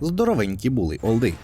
Здоровенькі були олди.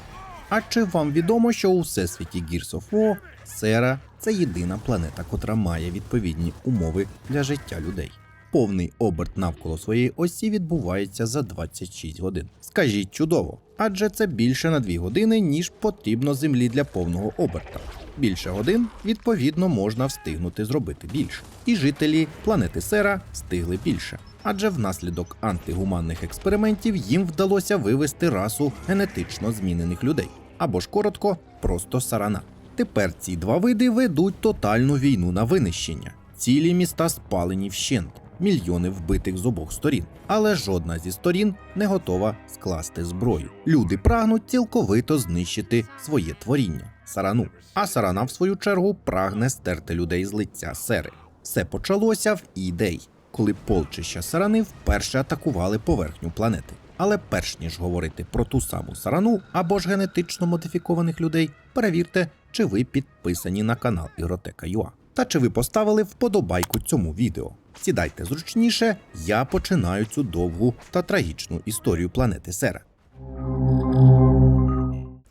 А чи вам відомо, що у всесвіті Gears of War Сера це єдина планета, котра має відповідні умови для життя людей? Повний оберт навколо своєї осі відбувається за 26 годин. Скажіть чудово, адже це більше на 2 години, ніж потрібно землі для повного оберта. Більше годин, відповідно, можна встигнути зробити більше. І жителі планети Сера встигли більше. Адже внаслідок антигуманних експериментів їм вдалося вивести расу генетично змінених людей. Або ж коротко, просто сарана. Тепер ці два види ведуть тотальну війну на винищення. Цілі міста спалені вщент, мільйони вбитих з обох сторін. Але жодна зі сторін не готова скласти зброю. Люди прагнуть цілковито знищити своє творіння сарану. А сарана, в свою чергу, прагне стерти людей з лиця сери. Все почалося в ідей, коли полчища сарани вперше атакували поверхню планети. Але перш ніж говорити про ту саму сарану або ж генетично модифікованих людей, перевірте, чи ви підписані на канал Іротека.ua. Та чи ви поставили вподобайку цьому відео. Сідайте зручніше, я починаю цю довгу та трагічну історію планети Сера.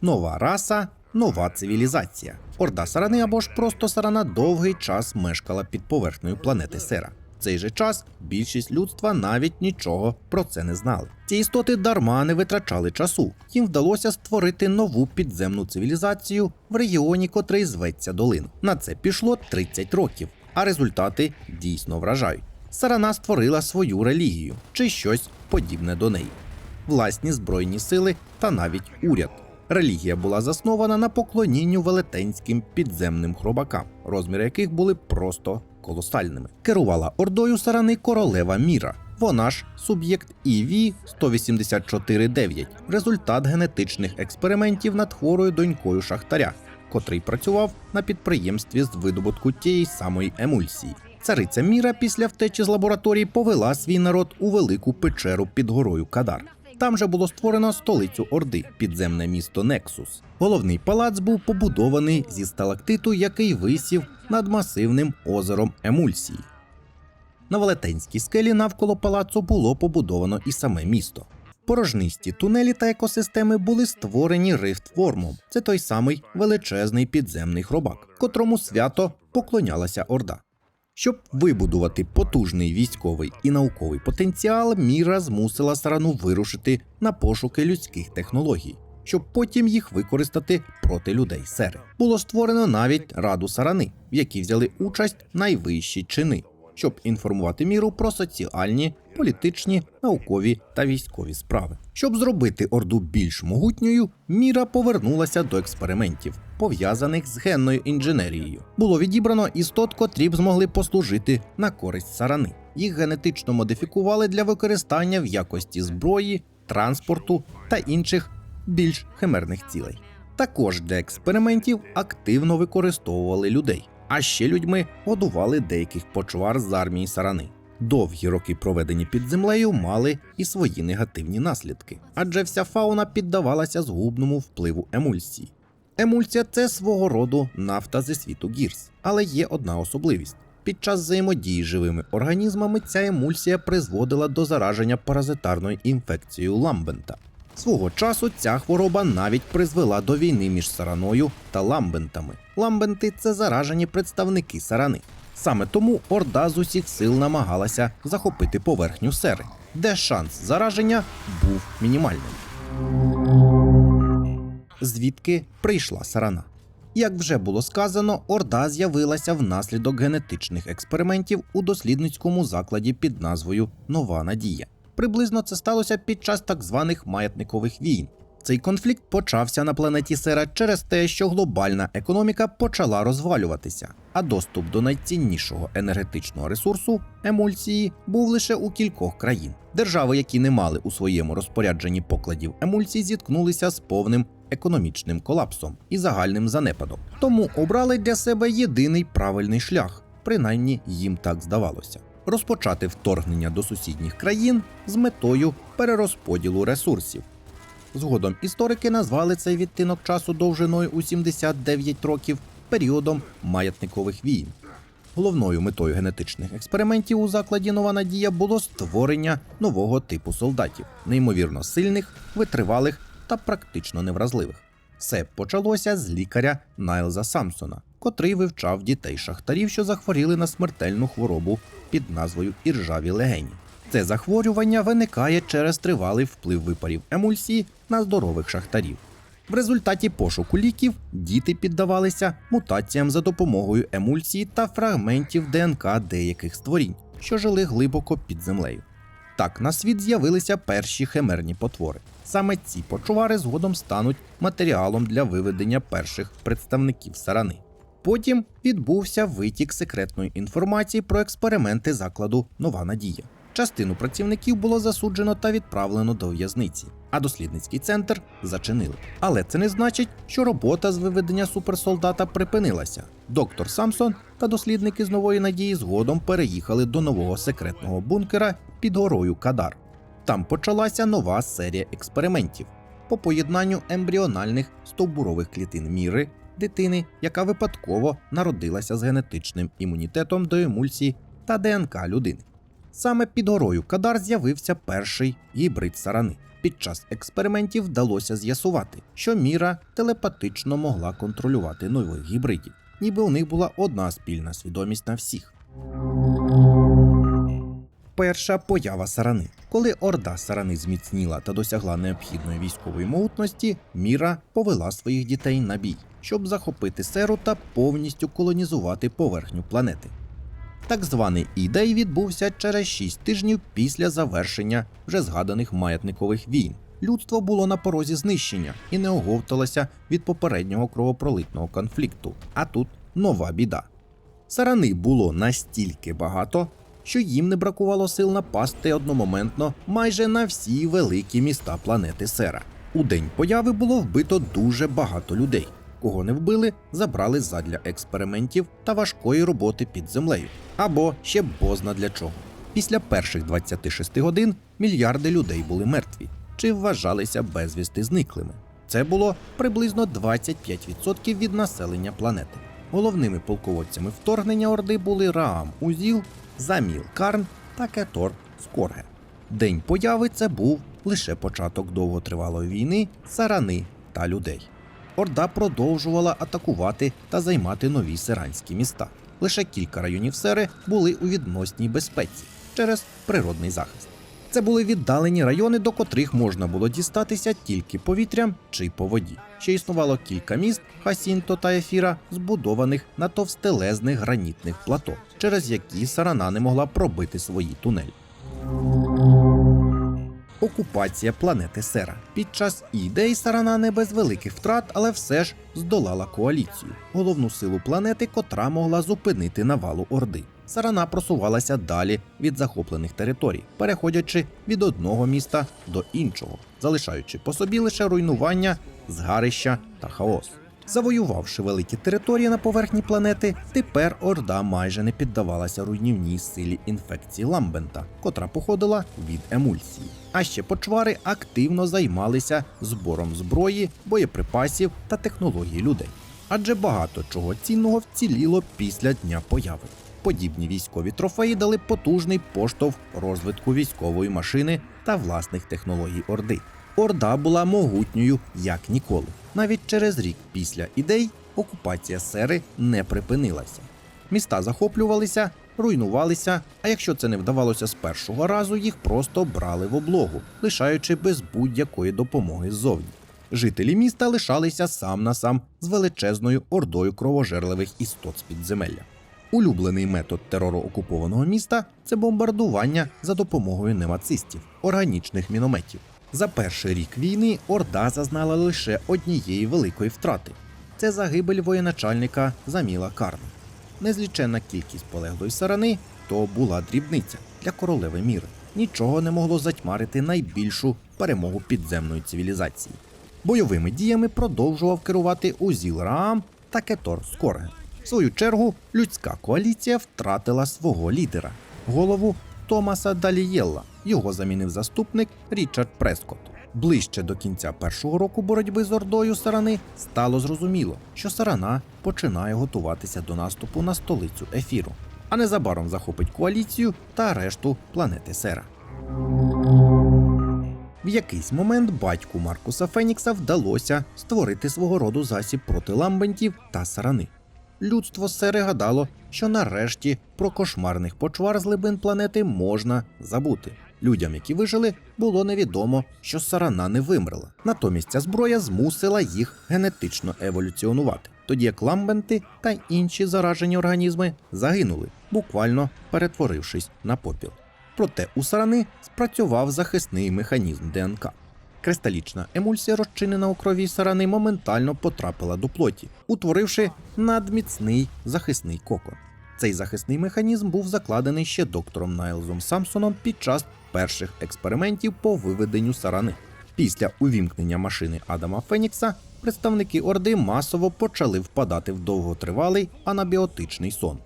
Нова раса, нова цивілізація. Орда сарани або ж просто сарана довгий час мешкала під поверхнею планети Сера. Цей же час більшість людства навіть нічого про це не знали. Ці істоти дарма не витрачали часу. Їм вдалося створити нову підземну цивілізацію в регіоні, котрий зветься Долин. На це пішло 30 років, а результати дійсно вражають. Сарана створила свою релігію чи щось подібне до неї власні збройні сили та навіть уряд. Релігія була заснована на поклонінню велетенським підземним хробакам, розміри яких були просто колосальними. Керувала ордою сарани королева Міра. Вона ж суб'єкт EV 184-9, результат генетичних експериментів над хворою донькою шахтаря, котрий працював на підприємстві з видобутку тієї самої емульсії. Цариця Міра після втечі з лабораторії повела свій народ у велику печеру під горою Кадар. Там же було створено столицю Орди, підземне місто Нексус. Головний палац був побудований зі сталактиту, який висів над масивним озером Емульсії. На велетенській скелі навколо палацу було побудовано і саме місто. Порожнисті тунелі та екосистеми були створені рифтвормом. Це той самий величезний підземний хробак, котрому свято поклонялася Орда. Щоб вибудувати потужний військовий і науковий потенціал, Міра змусила сарану вирушити на пошуки людських технологій, щоб потім їх використати проти людей сери. Було створено навіть раду сарани, в якій взяли участь найвищі чини, щоб інформувати міру про соціальні, політичні, наукові та військові справи. Щоб зробити орду більш могутньою, міра повернулася до експериментів, пов'язаних з генною інженерією. Було відібрано істот, котрі б змогли послужити на користь сарани. Їх генетично модифікували для використання в якості зброї, транспорту та інших більш химерних цілей. Також для експериментів активно використовували людей, а ще людьми годували деяких почвар з армії сарани. Довгі роки, проведені під землею, мали і свої негативні наслідки, адже вся фауна піддавалася згубному впливу емульсії. Емульсія це свого роду нафта зі світу гірс, але є одна особливість. Під час взаємодії з живими організмами ця емульсія призводила до зараження паразитарною інфекцією ламбента. Свого часу ця хвороба навіть призвела до війни між сараною та ламбентами. Ламбенти це заражені представники сарани. Саме тому Орда з усіх сил намагалася захопити поверхню сери, де шанс зараження був мінімальним. Звідки прийшла сарана? Як вже було сказано, Орда з'явилася внаслідок генетичних експериментів у дослідницькому закладі під назвою Нова Надія. Приблизно це сталося під час так званих маятникових війн. Цей конфлікт почався на планеті Сера через те, що глобальна економіка почала розвалюватися, а доступ до найціннішого енергетичного ресурсу емульсії був лише у кількох країн. Держави, які не мали у своєму розпорядженні покладів емульсій, зіткнулися з повним економічним колапсом і загальним занепадом. Тому обрали для себе єдиний правильний шлях, принаймні їм так здавалося. Розпочати вторгнення до сусідніх країн з метою перерозподілу ресурсів. Згодом історики назвали цей відтинок часу довжиною у 79 років періодом маятникових війн. Головною метою генетичних експериментів у закладі Нова Надія було створення нового типу солдатів, неймовірно сильних, витривалих та практично невразливих. Все почалося з лікаря Найлза Самсона, котрий вивчав дітей шахтарів, що захворіли на смертельну хворобу під назвою іржаві легені. Це захворювання виникає через тривалий вплив випарів емульсії на здорових шахтарів. В результаті пошуку ліків діти піддавалися мутаціям за допомогою емульсії та фрагментів ДНК деяких створінь, що жили глибоко під землею. Так на світ з'явилися перші химерні потвори. Саме ці почувари згодом стануть матеріалом для виведення перших представників сарани. Потім відбувся витік секретної інформації про експерименти закладу Нова Надія. Частину працівників було засуджено та відправлено до в'язниці, а дослідницький центр зачинили. Але це не значить, що робота з виведення суперсолдата припинилася. Доктор Самсон та дослідники з нової надії згодом переїхали до нового секретного бункера під горою Кадар. Там почалася нова серія експериментів по поєднанню ембріональних стовбурових клітин міри дитини, яка випадково народилася з генетичним імунітетом до емульсії та ДНК людини. Саме під горою Кадар з'явився перший гібрид сарани. Під час експериментів вдалося з'ясувати, що міра телепатично могла контролювати нових гібридів, ніби у них була одна спільна свідомість на всіх. Перша поява сарани. Коли орда сарани зміцніла та досягла необхідної військової могутності, Міра повела своїх дітей на бій, щоб захопити серу та повністю колонізувати поверхню планети. Так званий ідей відбувся через 6 тижнів після завершення вже згаданих маятникових війн. Людство було на порозі знищення і не оговталося від попереднього кровопролитного конфлікту. А тут нова біда. Сарани було настільки багато, що їм не бракувало сил напасти одномоментно майже на всі великі міста планети Сера. У день появи було вбито дуже багато людей. Кого не вбили, забрали задля експериментів та важкої роботи під землею, або ще бозна для чого. Після перших 26 годин мільярди людей були мертві чи вважалися безвісти зниклими. Це було приблизно 25% від населення планети. Головними полководцями вторгнення Орди були Раам Узіл, Заміл Карн та Кетор Скорге. День появи це був лише початок довготривалої війни сарани та людей. Орда продовжувала атакувати та займати нові сиранські міста. Лише кілька районів сери були у відносній безпеці через природний захист. Це були віддалені райони, до котрих можна було дістатися тільки повітрям чи по воді. Ще існувало кілька міст Хасінто та Ефіра, збудованих на товстелезних гранітних плато, через які сарана не могла пробити свої тунелі. Окупація планети Сера. Під час ідей Сарана не без великих втрат, але все ж здолала коаліцію, головну силу планети, котра могла зупинити навалу Орди. Сарана просувалася далі від захоплених територій, переходячи від одного міста до іншого, залишаючи по собі лише руйнування, згарища та хаос. Завоювавши великі території на поверхні планети, тепер Орда майже не піддавалася руйнівній силі інфекції Ламбента, котра походила від емульсії. А ще почвари активно займалися збором зброї, боєприпасів та технологій людей. Адже багато чого цінного вціліло після дня появи. Подібні військові трофеї дали потужний поштовх розвитку військової машини та власних технологій Орди. Орда була могутньою як ніколи. Навіть через рік після ідей окупація сери не припинилася. Міста захоплювалися, руйнувалися, а якщо це не вдавалося з першого разу, їх просто брали в облогу, лишаючи без будь-якої допомоги ззовні. Жителі міста лишалися сам на сам з величезною ордою кровожерливих істот з підземелля. Улюблений метод терору окупованого міста це бомбардування за допомогою немацистів, органічних мінометів. За перший рік війни Орда зазнала лише однієї великої втрати це загибель воєначальника Заміла Карна. Незліченна кількість полеглої сарани то була дрібниця для королеви міри. Нічого не могло затьмарити найбільшу перемогу підземної цивілізації. Бойовими діями продовжував керувати Узіл Раам та Кетор Скорге. В свою чергу людська коаліція втратила свого лідера, голову Томаса Далієлла. Його замінив заступник Річард Прескотт. Ближче до кінця першого року боротьби з ордою сарани стало зрозуміло, що сарана починає готуватися до наступу на столицю ефіру, а незабаром захопить коаліцію та решту планети Сера. В якийсь момент батьку Маркуса Фенікса вдалося створити свого роду засіб проти ламбентів та сарани. Людство сери гадало, що нарешті про кошмарних почвар з глибин планети можна забути. Людям, які вижили, було невідомо, що сарана не вимерла. Натомість ця зброя змусила їх генетично еволюціонувати. Тоді як ламбенти та інші заражені організми загинули, буквально перетворившись на попіл. Проте у сарани спрацював захисний механізм ДНК. Кристалічна емульсія, розчинена у крові сарани, моментально потрапила до плоті, утворивши надміцний захисний кокон. Цей захисний механізм був закладений ще доктором Найлзом Самсоном під час перших експериментів по виведенню сарани. Після увімкнення машини Адама Фенікса представники Орди масово почали впадати в довготривалий анабіотичний сон,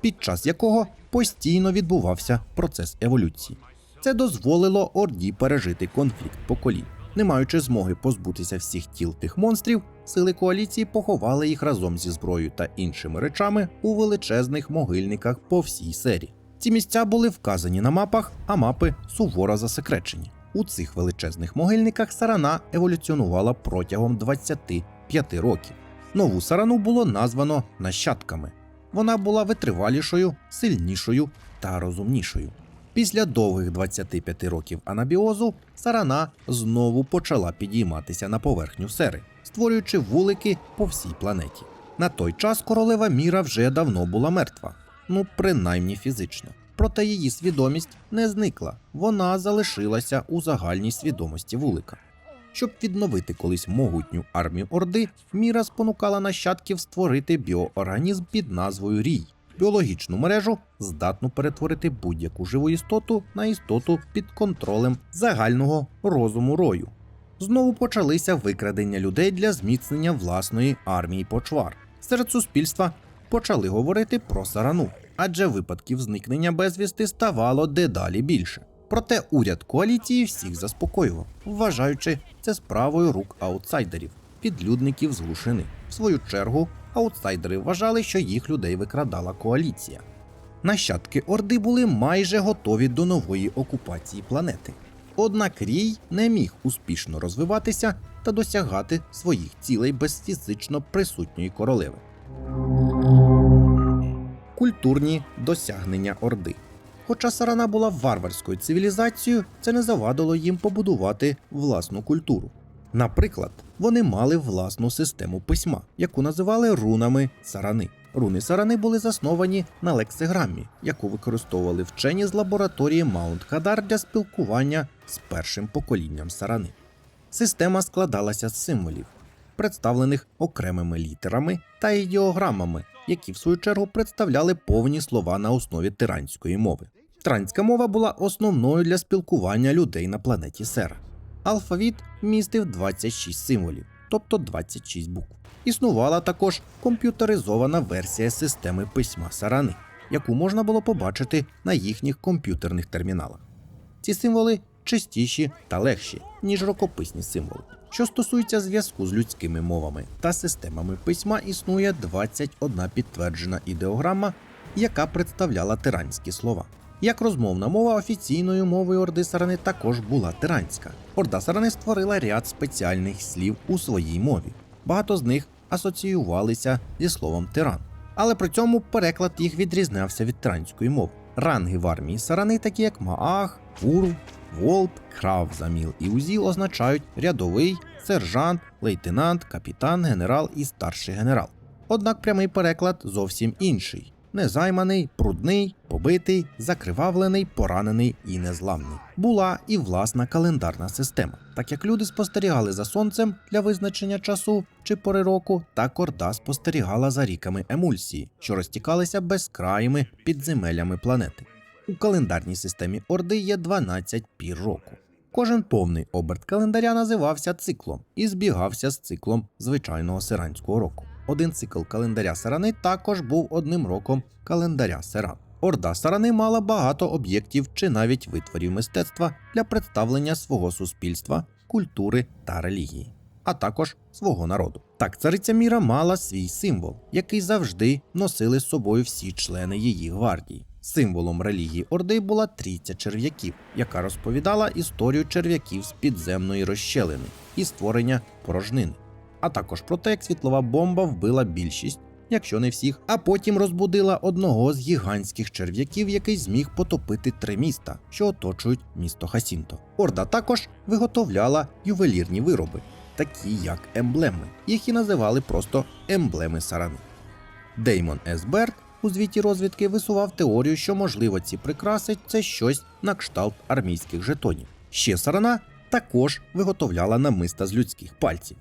під час якого постійно відбувався процес еволюції. Це дозволило Орді пережити конфлікт поколінь. Не маючи змоги позбутися всіх тіл тих монстрів, сили коаліції поховали їх разом зі зброєю та іншими речами у величезних могильниках по всій серії. Ці місця були вказані на мапах, а мапи суворо засекречені. У цих величезних могильниках сарана еволюціонувала протягом 25 років. Нову сарану було названо нащадками. Вона була витривалішою, сильнішою та розумнішою. Після довгих 25 років анабіозу сарана знову почала підійматися на поверхню сери, створюючи вулики по всій планеті. На той час королева Міра вже давно була мертва, ну принаймні фізично. Проте її свідомість не зникла, вона залишилася у загальній свідомості вулика. Щоб відновити колись могутню армію Орди, Міра спонукала нащадків створити біоорганізм під назвою Рій, біологічну мережу, здатну перетворити будь-яку живу істоту на істоту під контролем загального розуму рою. Знову почалися викрадення людей для зміцнення власної армії почвар. Серед суспільства почали говорити про сарану, адже випадків зникнення безвісти ставало дедалі більше. Проте уряд коаліції всіх заспокоював, вважаючи це справою рук аутсайдерів, підлюдників з глушини. В свою чергу, аутсайдери вважали, що їх людей викрадала коаліція. Нащадки Орди були майже готові до нової окупації планети. Однак Рій не міг успішно розвиватися та досягати своїх цілей без фізично присутньої королеви. Культурні досягнення Орди. Хоча Сарана була варварською цивілізацією, це не завадило їм побудувати власну культуру. Наприклад, вони мали власну систему письма, яку називали рунами сарани. Руни сарани були засновані на лексиграмі, яку використовували вчені з лабораторії Маунт Хадар для спілкування з першим поколінням сарани. Система складалася з символів, представлених окремими літерами та ідеограмами, які в свою чергу представляли повні слова на основі тиранської мови. Тиранська мова була основною для спілкування людей на планеті Сера. Алфавіт містив 26 символів, тобто 26 букв. Існувала також комп'ютеризована версія системи письма Сарани, яку можна було побачити на їхніх комп'ютерних терміналах. Ці символи чистіші та легші, ніж рукописні символи. Що стосується зв'язку з людськими мовами та системами письма, існує 21 підтверджена ідеограма, яка представляла тиранські слова. Як розмовна мова офіційною мовою Орди Сарани також була тиранська. Орда Сарани створила ряд спеціальних слів у своїй мові. Багато з них асоціювалися зі словом тиран. Але при цьому переклад їх відрізнявся від тиранської мови. Ранги в армії Сарани, такі як Маах, Фурл, Волт, Крав, Заміл і Узіл означають рядовий, сержант, лейтенант, капітан, генерал і старший генерал. Однак прямий переклад зовсім інший: незайманий, прудний, побитий, закривавлений, поранений і незламний. Була і власна календарна система. Так як люди спостерігали за сонцем для визначення часу чи пори року, так Орда спостерігала за ріками емульсії, що розтікалися безкраїми підземеллями планети. У календарній системі Орди є 12 пір року. Кожен повний оберт календаря називався циклом і збігався з циклом звичайного сиранського року. Один цикл календаря Сарани також був одним роком календаря Саран. Орда Сарани мала багато об'єктів чи навіть витворів мистецтва для представлення свого суспільства, культури та релігії, а також свого народу. Так, цариця Міра мала свій символ, який завжди носили з собою всі члени її гвардії. Символом релігії Орди була трійця черв'яків, яка розповідала історію черв'яків з підземної розщелини і створення порожнини, а також про те, як світлова бомба вбила більшість, якщо не всіх, а потім розбудила одного з гігантських черв'яків, який зміг потопити три міста, що оточують місто Хасінто. Орда також виготовляла ювелірні вироби, такі як емблеми, їх і називали просто емблеми сарани. Деймон С. Берт у звіті розвідки висував теорію, що можливо ці прикраси це щось на кшталт армійських жетонів. Ще сарана також виготовляла намиста з людських пальців.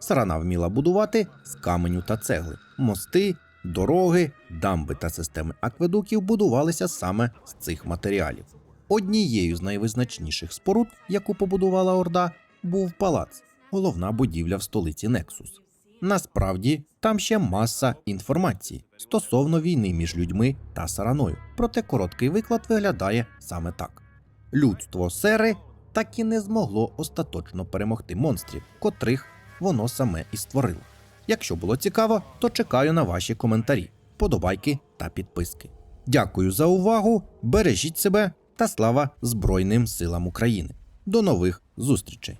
Сарана вміла будувати з каменю та цегли. Мости, дороги, дамби та системи акведуків будувалися саме з цих матеріалів. Однією з найвизначніших споруд, яку побудувала Орда, був палац, головна будівля в столиці Нексус. Насправді там ще маса інформації стосовно війни між людьми та сараною. Проте короткий виклад виглядає саме так: людство сери так і не змогло остаточно перемогти монстрів, котрих воно саме і створило. Якщо було цікаво, то чекаю на ваші коментарі, подобайки та підписки. Дякую за увагу! Бережіть себе та слава Збройним силам України. До нових зустрічей!